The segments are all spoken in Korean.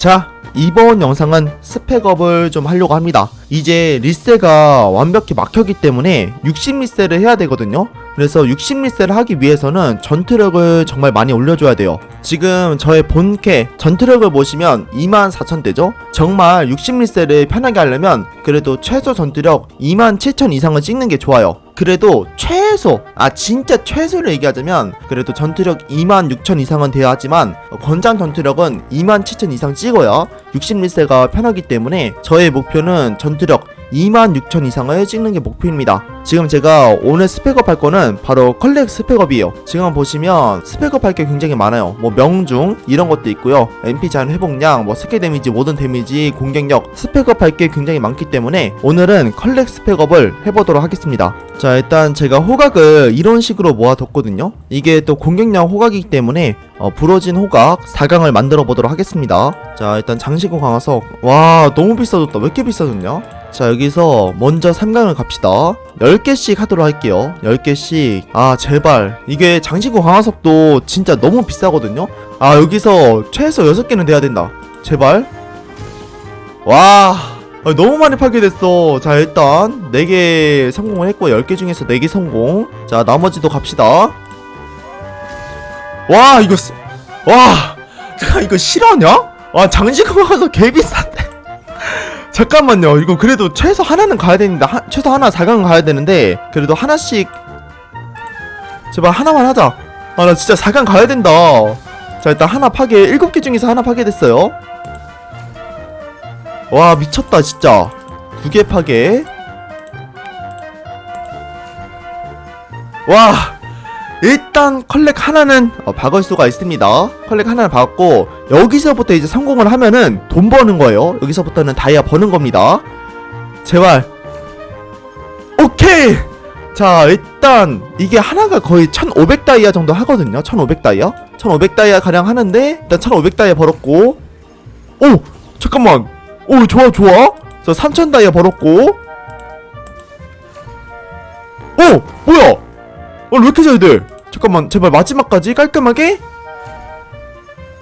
자, 이번 영상은 스펙업을 좀 하려고 합니다. 이제 리세가 완벽히 막혔기 때문에 60리세를 해야 되거든요. 그래서 60리세를 하기 위해서는 전투력을 정말 많이 올려줘야 돼요. 지금 저의 본캐 전투력을 보시면 24,000대죠? 정말 60리세를 편하게 하려면 그래도 최소 전투력 27,000 이상을 찍는 게 좋아요. 그래도 최소 아 진짜 최소를 얘기하자면 그래도 전투력 26,000 이상은 돼야 하지만 어, 권장 전투력은 27,000 이상 찍어야 60리세가 편하기 때문에 저의 목표는 전투력 26,000 이상을 찍는 게 목표입니다. 지금 제가 오늘 스펙업 할 거는 바로 컬렉 스펙업이에요. 지금 보시면 스펙업 할 게 굉장히 많아요. 뭐 명중 이런 것도 있고요. MP 제한 회복량, 뭐 스킬 데미지, 모든 데미지, 공격력 스펙업 할 게 굉장히 많기 때문에 오늘은 컬렉 스펙업을 해보도록 하겠습니다. 자 일단 제가 호각을 이런 식으로 모아뒀거든요. 이게 또 공격량 호각이기 때문에 어, 부러진 호각 4강을 만들어 보도록 하겠습니다. 자 일단 장신구 강화석 와 너무 비싸졌다. 왜 이렇게 비싸졌냐? 자 여기서 먼저 3강을 갑시다. 10개씩 하도록 할게요. 10개씩. 아 제발. 이게 장신구 강화석도 진짜 너무 비싸거든요? 아 여기서 최소 6개는 돼야 된다. 제발. 와 아, 너무 많이 팔게 됐어. 자 일단 4개 성공을 했고 10개 중에서 4개 성공. 자 나머지도 갑시다. 와 이거 쓰- 와 잠깐 이거 실화냐? 와 장신구 강화석 개비싼데 잠깐만요. 이거 그래도 최소 하나는 가야 되는데 하, 최소 하나 4강 가야 되는데 그래도 하나씩 제발 하나만 하자. 아 나 진짜 4강 가야 된다. 자 일단 하나 파괴 7개 중에서 하나 파괴됐어요. 와 미쳤다 진짜. 두 개 파괴. 와 일단 컬렉 하나는 어, 박을 수가 있습니다. 컬렉 하나를 박았고 여기서부터 이제 성공을 하면은 돈 버는 거예요. 여기서부터는 다이아 버는 겁니다. 제발. 오케이. 자 일단 이게 하나가 거의 1,500 다이아 정도 하거든요. 1,500 다이아. 1,500 다이아 가량 하는데 일단 1,500 다이아 벌었고. 오 잠깐만. 오 좋아 좋아. 저3,000 다이아 벌었고. 오 뭐야? 어, 왜 이렇게 잘 돼? 잠깐만, 제발 마지막까지 깔끔하게?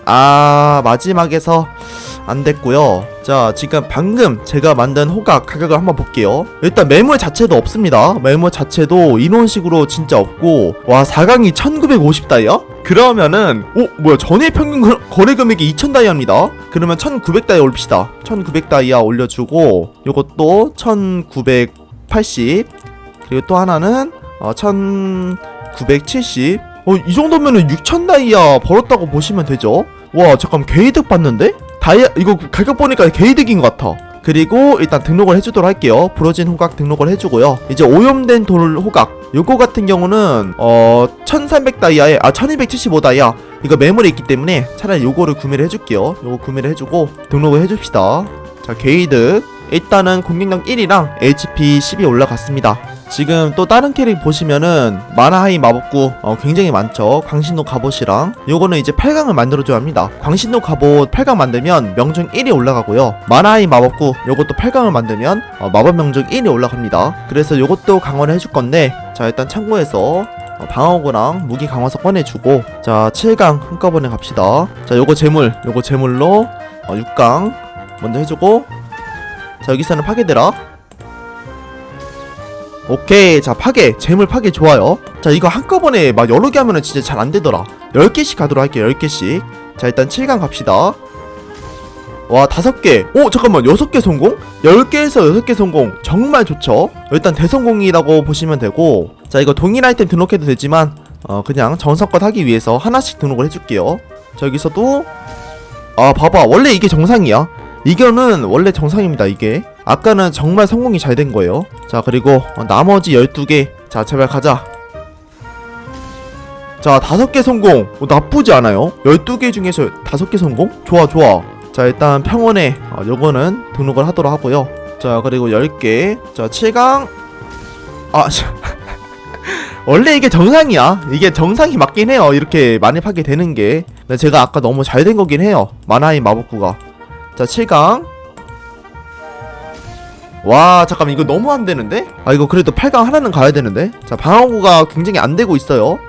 아, 마지막에서 안 됐고요. 자, 지금 방금 제가 만든 호각 가격을 한번 볼게요. 일단 매물 자체도 없습니다. 매물 자체도 인원식으로 진짜 없고, 와, 4강이 1950다이야? 그러면은, 오, 뭐야, 전일 평균 거- 거래 금액이 2000다이아입니다. 그러면 1900다이아 올립시다. 1900다이아 올려 주고, 요것도 1980. 그리고 또 하나는 어, 1970. 어, 이 정도면은 6000 다이아 벌었다고 보시면 되죠. 와, 잠깐 개이득 봤는데? 다이아 이거 가격 보니까 개이득인 것 같아. 그리고 일단 등록을 해주도록 할게요. 부러진 호각 등록을 해주고요. 이제 오염된 돌 호각. 요거 같은 경우는 어 1300 다이아에 아 1275 다이아 이거 매물에 있기 때문에 차라리 요거를 구매를 해줄게요. 요거 구매를 해주고 등록을 해줍시다. 자 게이득 일단은 공격력 1이랑 HP 10이 올라갔습니다. 지금 또 다른 캐릭 보시면은 마나하이 마법구 어, 굉장히 많죠. 광신도 갑옷이랑 요거는 이제 8강을 만들어줘야 합니다. 광신도 갑옷 8강 만들면 명중 1이 올라가고요. 마나하이 마법구 요것도 8강을 만들면 어, 마법 명중 1이 올라갑니다. 그래서 요것도 강화를 해줄 건데 자 일단 참고해서 어, 방어구랑 무기 강화석 꺼내주고 자 7강 한꺼번에 갑시다. 자 요거 재물 요거 재물로 어, 6강 먼저 해주고 자 여기서는 파괴되라 오케이 자 파괴 재물 파괴 좋아요. 자 이거 한꺼번에 막 여러 개 하면은 진짜 잘 안되더라. 10개씩 가도록 할게요 10개씩. 자 일단 7강 갑시다. 와 5개. 오 잠깐만 6개 성공? 10개에서 6개 성공. 정말 좋죠? 일단 대성공이라고 보시면 되고. 자 이거 동일 아이템 등록해도 되지만 어 그냥 정성껏 하기 위해서 하나씩 등록을 해줄게요. 자 여기서도. 아 봐봐. 원래 이게 정상이야 이거는 원래 정상입니다 이게. 아까는 정말 성공이 잘 된 거예요. 자 그리고 어, 나머지 12개. 자 제발 가자. 자 다섯 개 성공. 어, 나쁘지 않아요. 12개 중에서 다섯 개 성공? 좋아 좋아. 자 일단 평원에 어, 요거는 등록을 하도록 하고요. 자 그리고 10개. 자 7강. 아 씨. 원래 이게 정상이야. 이게 정상이 맞긴 해요. 이렇게 많이 파게 되는 게. 제가 아까 너무 잘 된 거긴 해요. 마나이 마법구가 자 7강 와 잠깐만 이거 너무 안 되는데? 아 이거 그래도 8강 하나는 가야 되는데? 자 방어구가 굉장히 안 되고 있어요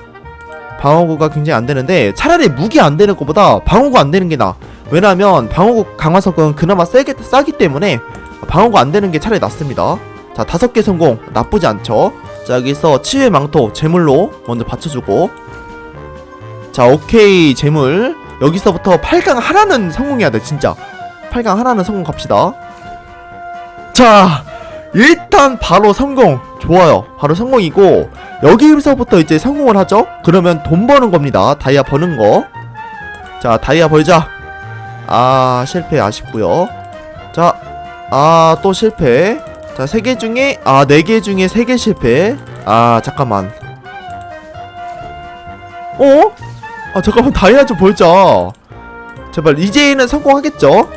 방어구가 굉장히 안 되는데 차라리 무기 안 되는 것보다 방어구 안 되는 게 나아 왜냐면 방어구 강화석은 그나마 세게 싸기 때문에 방어구 안 되는 게 차라리 낫습니다. 자 다섯 개 성공 나쁘지 않죠. 자 여기서 치유의 망토 제물로 먼저 받쳐주고 자 오케이 제물 여기서부터 8강 하나는 성공해야 돼 진짜 8강 하나는 성공 갑시다. 자 일단 바로 성공. 좋아요. 바로 성공이고 여기서부터 이제 성공을 하죠? 그러면 돈 버는 겁니다. 다이아 버는 거자 다이아 벌자. 아 실패. 아쉽고요. 자 아 또 실패. 자세개 중에 아네개 중에 세개 실패. 아 잠깐만. 어? 아 잠깐만. 다이아 좀 벌자. 제발 이제는 성공하겠죠?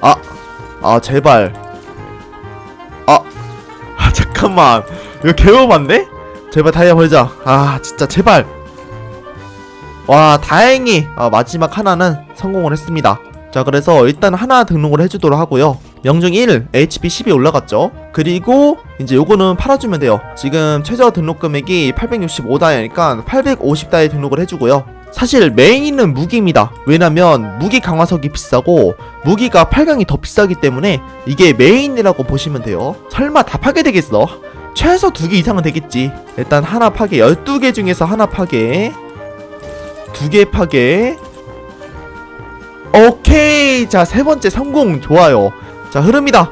아, 아 제발. 아, 아 잠깐만. 이거 개오반데? 제발 다이아 벌자. 아 진짜 제발. 와 다행히 아, 마지막 하나는 성공을 했습니다. 자 그래서 일단 하나 등록을 해주도록 하고요. 명중 1 HP 10이 올라갔죠. 그리고 이제 요거는 팔아주면 돼요. 지금 최저 등록 금액이 865다이니까 850다에 등록을 해주고요 사실 메인은 무기입니다. 왜냐면 무기 강화석이 비싸고 무기가 8강이 더 비싸기 때문에 이게 메인이라고 보시면 돼요. 설마 다 파게 되겠어? 최소 두개 이상은 되겠지. 일단 하나 파게 12개 중에서 하나 파게 두개 파게 오케이. 자 세 번째 성공. 좋아요. 자 흐릅니다.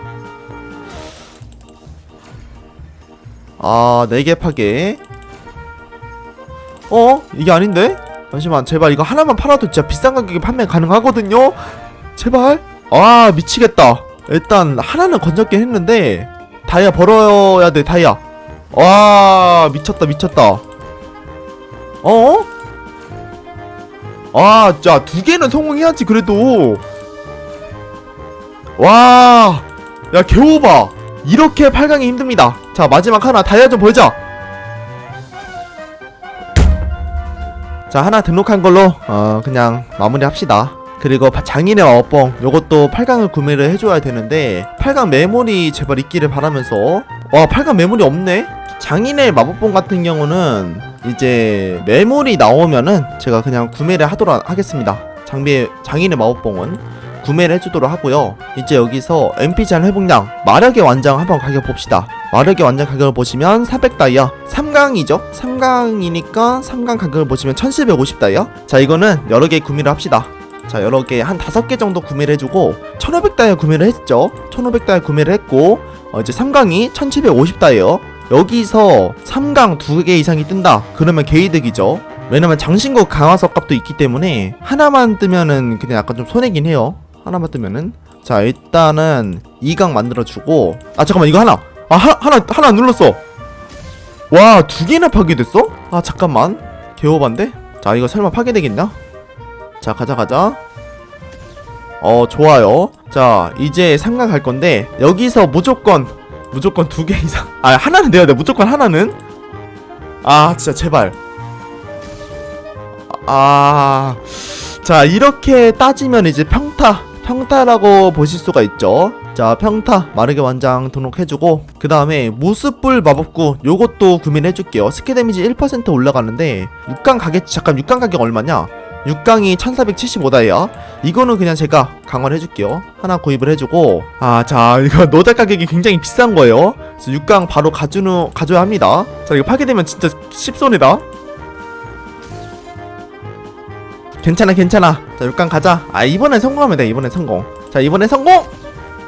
아네개 파게 어? 이게 아닌데 잠시만 제발 이거 하나만 팔아도 진짜 비싼 가격에 판매 가능하거든요 제발 아 미치겠다 일단 하나는 건졌긴 했는데 다이아 벌어야 돼 다이아 와 미쳤다 미쳤다 어? 아, 자, 두 개는 성공해야지, 그래도. 와, 야, 개오바. 이렇게 8강이 힘듭니다. 자, 마지막 하나, 다이아 좀 벌자. 자, 하나 등록한 걸로, 어, 그냥 마무리 합시다. 그리고 바- 장인의 마법봉, 요것도 8강을 구매를 해줘야 되는데, 8강 메모리 제발 있기를 바라면서, 와, 8강 메모리 없네? 장인의 마법봉 같은 경우는 이제 메모리 나오면은 제가 그냥 구매를 하도록 하겠습니다. 장비 장인의 마법봉은 구매를 해주도록 하고요. 이제 여기서 MP 제한 회복량 마력의 완장 한번 가격 봅시다. 마력의 완장 가격을 보시면 400다이아 3강이죠? 3강이니까 3강 가격을 보시면 1750다이아 자 이거는 여러 개 구매를 합시다. 자 여러 개 한 다섯 개 정도 구매를 해주고 1500다이아 구매를 했죠 1500다이아 구매를 했고 어, 이제 3강이 1750다이아 여기서 3강 두 개 이상이 뜬다 그러면 개이득이죠 왜냐면 장신구 강화석 값도 있기 때문에 하나만 뜨면은 그냥 약간 좀 손해긴 해요 하나만 뜨면은. 자 일단은 2강 만들어주고. 아 잠깐만 이거 하나. 아 하, 하나 하나 눌렀어. 와 두 개나 파괴됐어? 아 잠깐만. 개오반데? 자 이거 설마 파괴되겠냐? 자 가자 가자. 어 좋아요. 자 이제 3강 갈 건데 여기서 무조건 무조건 두 개 이상. 아 하나는 돼야 돼. 무조건 하나는? 아 진짜 제발. 아 자 이렇게 따지면 이제 평타 평타라고 보실 수가 있죠. 자 평타 마르게 완장 등록해주고 그 다음에 무스불 마법구 요것도 구매를 해줄게요. 스킬 데미지 1% 올라가는데 6강 가겠지 잠깐 6강 가격 얼마냐? 6강이 1475다이아 이거는 그냥 제가 강화를 해줄게요. 하나 구입을 해주고 아 자 이거 노작 가격이 굉장히 비싼 거예요. 그래서 6강 바로 가주는 가져야 합니다. 자 이거 파괴되면 진짜 십손이다 괜찮아 괜찮아. 자 6강 가자. 아 이번엔 성공하면 돼 이번엔 성공. 자 이번엔 성공!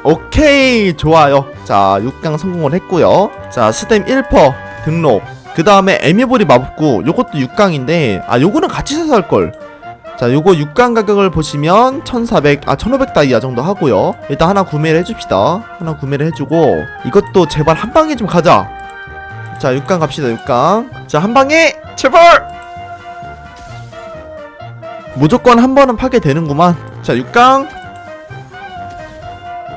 오케이 좋아요. 자 6강 성공을 했고요. 자 스템 1퍼 등록. 그 다음에 에미보리 마법구. 요것도 6강인데 아 요거는 같이 사서 할걸. 자 요거 6강 가격을 보시면 1400, 아 1500 다이아 정도 하고요. 일단 하나 구매를 해줍시다. 하나 구매를 해주고 이것도 제발 한방에 좀 가자. 자 6강 갑시다 6강. 자 한방에 제발 무조건 한 번은 파게 되는구만. 자 6강.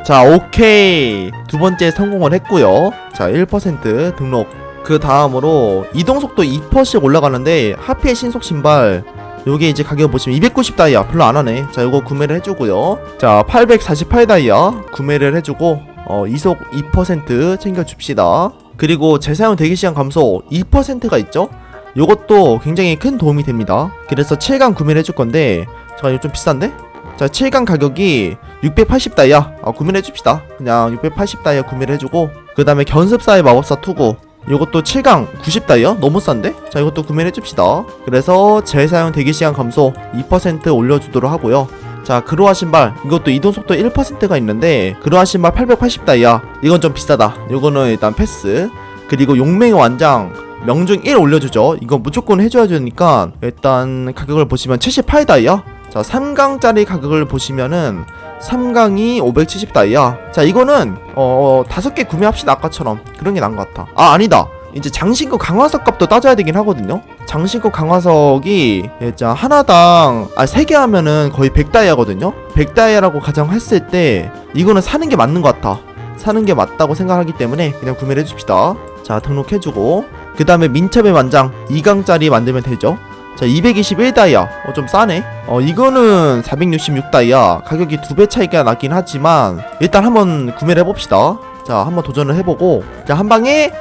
자 오케이. 두 번째 성공을 했고요. 자 1% 등록. 그 다음으로 이동속도 2%씩 올라가는데 하피의 신속 신발. 요게 이제 가격 보시면 290 다이아. 별로 안 하네. 자 요거 구매를 해주고요. 자 848 다이아 구매를 해주고 어 이속 2% 챙겨줍시다. 그리고 재사용 대기시간 감소 2%가 있죠 요것도 굉장히 큰 도움이 됩니다. 그래서 7강 구매를 해줄 건데 잠깐 이거 좀 비싼데? 자 7강 가격이 680다이아. 아, 구매를 해줍시다. 그냥 680다이아 구매를 해주고 그 다음에 견습사의 마법사 투구. 이것도 7강 90다이아? 너무 싼데? 자 이것도 구매를 해줍시다. 그래서 재사용 대기시간 감소 2% 올려주도록 하고요. 자 그로아 신발. 이것도 이동속도 1%가 있는데 그로아 신발 880다이아. 이건 좀 비싸다. 이거는 일단 패스 그리고 용맹의 완장 명중 1 올려주죠. 이거 무조건 해줘야 되니까 일단 가격을 보시면 78다이아. 자 3강짜리 가격을 보시면은 3강이 570다이아. 자 이거는 어 다섯 개 구매합시다 아까처럼. 그런 게 나은 것 같아. 아 아니다. 이제 장신구 강화석 값도 따져야 되긴 하거든요. 장신구 강화석이 일단 하나당 아세개 하면은 거의 100다이아거든요. 100다이아라고 가정 했을 때 이거는 사는 게 맞는 것 같아. 사는 게 맞다고 생각하기 때문에 그냥 구매를 해줍시다 자 등록해주고. 그 다음에 민첩의 만장 2강짜리 만들면 되죠? 자 221다이아. 어 좀 싸네. 어 이거는 466다이아. 가격이 두 배 차이가 나긴 하지만 일단 한번 구매를 해봅시다. 자 한번 도전을 해보고. 자 한방에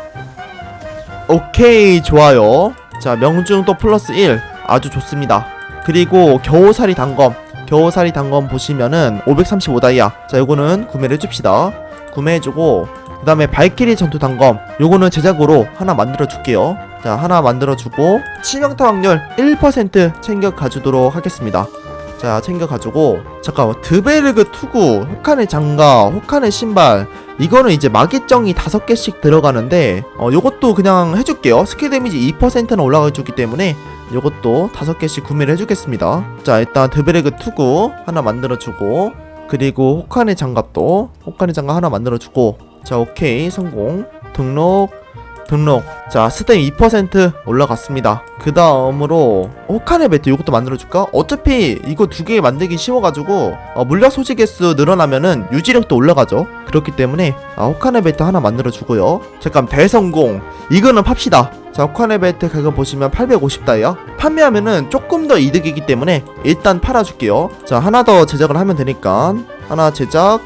오케이 좋아요. 자 명중 또 플러스 1 아주 좋습니다. 그리고 겨우살이 단검. 겨우살이 단검 보시면은 535다이아. 자 요거는 구매를 해줍시다. 구매해주고 그 다음에 발키리 전투 단검. 요거는 제작으로 하나 만들어 줄게요. 자 하나 만들어 주고 치명타 확률 1% 챙겨 가주도록 하겠습니다. 자 챙겨 가지고 잠깐만 드베르그 투구 혹한의 장가 혹한의 신발. 이거는 이제 마기정이 다섯 개씩 들어가는데 어 요것도 그냥 해줄게요. 스킬 데미지 2%는 올라가 주기 때문에 요것도 다섯 개씩 구매를 해주겠습니다. 자 일단 드베르그 투구 하나 만들어주고 그리고 혹한의 장갑도 혹한의 장갑 하나 만들어주고 자 오케이. 성공. 등록. 등록. 자 스템 2% 올라갔습니다. 그 다음으로 호칸의 배트 이것도 만들어줄까? 어차피 이거 두 개 만들기 쉬워가지고 어, 물약 소지 개수 늘어나면은 유지력도 올라가죠. 그렇기 때문에 아, 호칸의 배트 하나 만들어주고요. 잠깐 대성공. 이거는 팝시다. 자 호칸의 배트 가격 보시면 850다예요 판매하면은 조금 더 이득이기 때문에 일단 팔아줄게요. 자 하나 더 제작을 하면 되니까. 하나 제작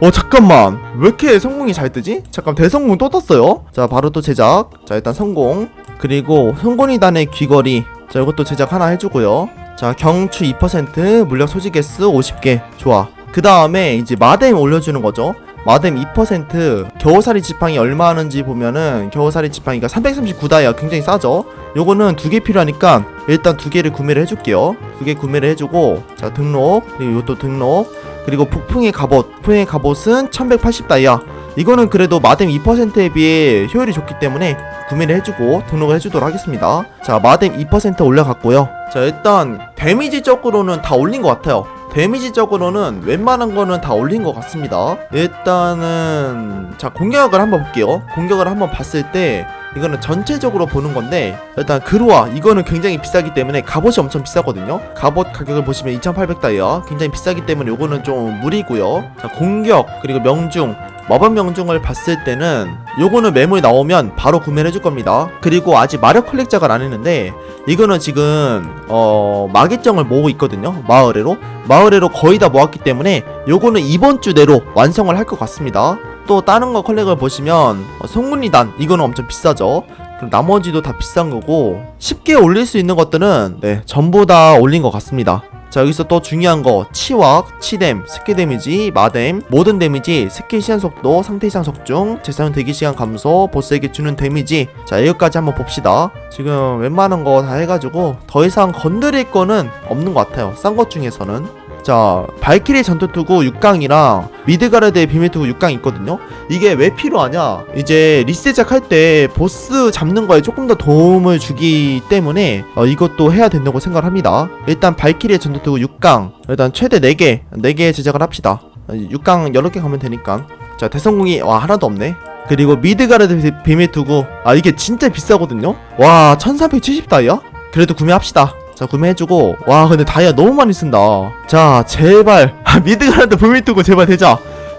어 잠깐만. 왜 이렇게 성공이 잘 뜨지? 잠깐 대성공 또 떴어요? 자 바로 또 제작. 자 일단 성공. 그리고 송곳니단의 귀걸이. 자 이것도 제작 하나 해주고요. 자 경추 2% 물력 소지 개수 50개. 좋아. 그 다음에 이제 마뎀 올려주는 거죠. 마뎀 2% 겨우살이 지팡이 얼마 하는지 보면은 겨우살이 지팡이가 339다이아 굉장히 싸죠? 요거는 두 개 필요하니까 일단 두 개를 구매를 해줄게요. 두 개 구매를 해주고 자 등록. 그리고 이것도 등록 그리고 폭풍의 갑옷 폭풍의 갑옷은 1180다이아. 이거는 그래도 마뎀 2%에 비해 효율이 좋기 때문에 구매를 해주고 등록을 해주도록 하겠습니다. 자 마뎀 2% 올려갔고요. 자 일단 데미지적으로는 다 올린 것 같아요. 데미지적으로는 웬만한 거는 다 올린 것 같습니다. 일단은 자 공격을 한번 볼게요. 공격을 한번 봤을 때 이거는 전체적으로 보는 건데 일단 그로아 이거는 굉장히 비싸기 때문에 갑옷이 엄청 비싸거든요. 갑옷 가격을 보시면 2800 다이아 굉장히 비싸기 때문에 요거는 좀 무리고요. 자 공격 그리고 명중 마법 명중을 봤을 때는 요거는 매물이 나오면 바로 구매를 해줄 겁니다. 그리고 아직 마력 컬렉자가 안 했는데 이거는 지금 어 마개정을 모으고 있거든요 마을에로. 마을에로 거의 다 모았기 때문에 요거는 이번 주 내로 완성을 할 것 같습니다. 또 다른 거 컬렉을 보시면 어, 송군이단 이거는 엄청 비싸죠. 나머지도 다 비싼 거고 쉽게 올릴 수 있는 것들은 네 전부 다 올린 것 같습니다 자 여기서 또 중요한 거. 치왁, 치뎀, 스킬 데미지, 마뎀, 모든 데미지, 스킬 시한 속도, 상태 이상 속중, 재사용 대기 시간 감소, 보스에게 주는 데미지. 자 여기까지 한번 봅시다. 지금 웬만한 거 다 해가지고 더 이상 건드릴 거는 없는 것 같아요. 싼 것 중에서는 자 발키리 전투투구 6강이랑 미드가르드의 비밀투구 6강 있거든요? 이게 왜 필요하냐? 이제 리셋작 할 때 보스 잡는 거에 조금 더 도움을 주기 때문에 어, 이것도 해야 된다고 생각을 합니다. 일단 발키리의 전투투구 6강 일단 최대 4개 4개 제작을 합시다. 6강 여러 개 가면 되니까. 자 대성공이 와 하나도 없네. 그리고 미드가르드 비- 비밀투구 아 이게 진짜 비싸거든요? 와 1370다이야? 그래도 구매합시다 자 구매해주고. 와 근데 다이아 너무 많이 쓴다. 자 제발. 아, 미드가란드 불밀 뜨고 제발 되자.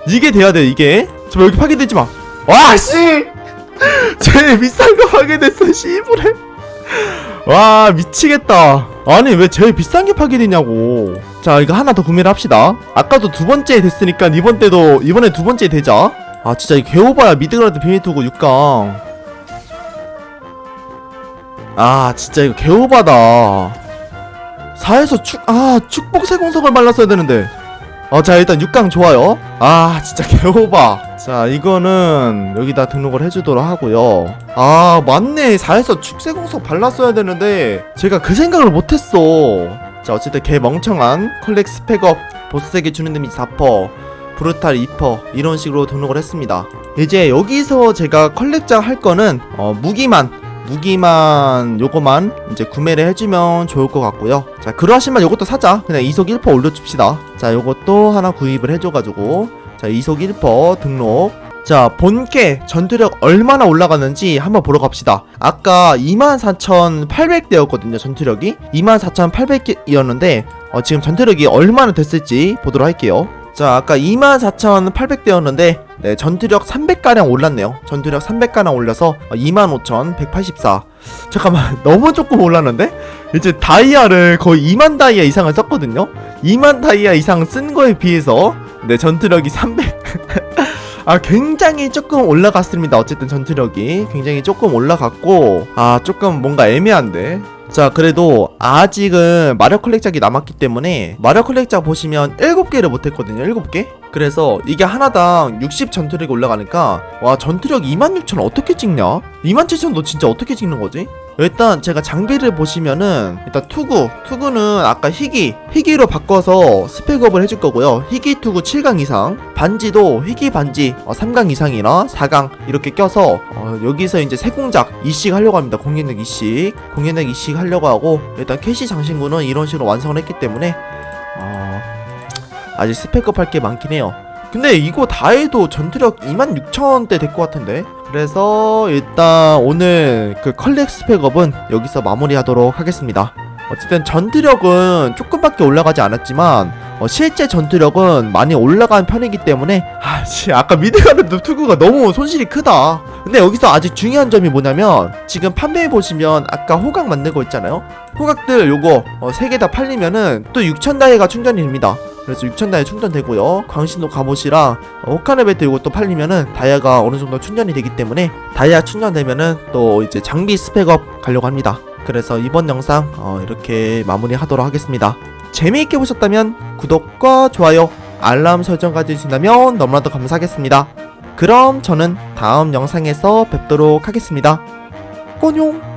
이게 돼야 돼 이게. 제발 여기 파괴되지 마 와씨! 제일 비싼 거 파괴됐어 씨부레. 와 미치겠다. 아니 왜 제일 비싼 게 파괴되냐고. 자 이거 하나 더 구매를 합시다. 아까도 두 번째 됐으니까 이번 때도 이번에 두 번째 되자. 아 진짜 이 개오바야. 미드가란드 비밀 뜨고 6강. 아 진짜 이거 개오바다 4에서 축, 아, 축복 세 공석을 발랐어야 되는데. 어, 자, 일단 6강 좋아요. 아, 진짜 개오바. 자, 이거는 여기다 등록을 해주도록 하고요. 아, 맞네. 4에서 축세 공석 발랐어야 되는데, 제가 그 생각을 못했어. 자, 어쨌든 개 멍청한 컬렉 스펙업, 보스에게 주는 데미지 4%, 브루탈 2%, 이런 식으로 등록을 했습니다. 이제 여기서 제가 컬렉자 할 거는, 어, 무기만, 무기만 요거만 이제 구매를 해주면 좋을 것 같고요. 자 그러하시면 요것도 사자. 그냥 이속 1% 올려줍시다. 자 요것도 하나 구입을 해줘가지고. 자 이속 1% 등록. 자 본캐 전투력 얼마나 올라갔는지 한번 보러 갑시다. 아까 24,800대였거든요 전투력이. 24,800이었는데 어, 지금 전투력이 얼마나 됐을지 보도록 할게요 자 아까 24,800대였는데 네 전투력 300가량 올랐네요. 전투력 300가량 올려서 25,184 잠깐만 너무 조금 올랐는데? 이제 다이아를 거의 2만 다이아 이상을 썼거든요. 2만 다이아 이상 쓴 거에 비해서 네 전투력이 300 아 굉장히 조금 올라갔습니다. 어쨌든 전투력이 굉장히 조금 올라갔고 아 조금 뭔가 애매한데 자 그래도 아직은 마력 컬렉작이 남았기 때문에 마력 컬렉작 보시면 7개를 못했거든요 7개? 그래서 이게 하나당 60 전투력이 올라가니까 와 전투력 26,000 어떻게 찍냐? 27,000도 진짜 어떻게 찍는 거지 일단 제가 장비를 보시면은 일단 투구 투구는 아까 희귀 희귀로 바꿔서 스펙업을 해줄 거고요. 희귀 투구 7강 이상 반지도 희귀 반지 어, 3강 이상이나 4강 이렇게 껴서 어, 여기서 이제 새 공작 이식 하려고 합니다. 공연력 이식 공연력 이식 하려고 하고 일단 캐시 장신구는 이런 식으로 완성을 했기 때문에 어, 아직 스펙업 할 게 많긴 해요 근데 이거 다 해도 전투력 26,000대 될 것 같은데? 그래서 일단 오늘 그 컬렉 스펙업은 여기서 마무리하도록 하겠습니다. 어쨌든 전투력은 조금밖에 올라가지 않았지만 어, 실제 전투력은 많이 올라간 편이기 때문에 아 씨 아까 미드가르 투구가 너무 손실이 크다. 근데 여기서 아직 중요한 점이 뭐냐면 지금 판매해 보시면 아까 호각 만들고 있잖아요? 호각들 요거 어, 3개 다 팔리면은 또 6,000 다이가 충전이 됩니다 그래서 6,000다이아 충전되고요. 광신도 갑옷이랑 어, 호카네 베트 요것도 팔리면은 다이아가 어느 정도 충전이 되기 때문에 다이아 충전되면은 또 이제 장비 스펙업 가려고 합니다. 그래서 이번 영상 어, 이렇게 마무리 하도록 하겠습니다. 재미있게 보셨다면 구독과 좋아요 알람 설정까지 해주신다면 너무나도 감사하겠습니다. 그럼 저는 다음 영상에서 뵙도록 하겠습니다. 꼬뇽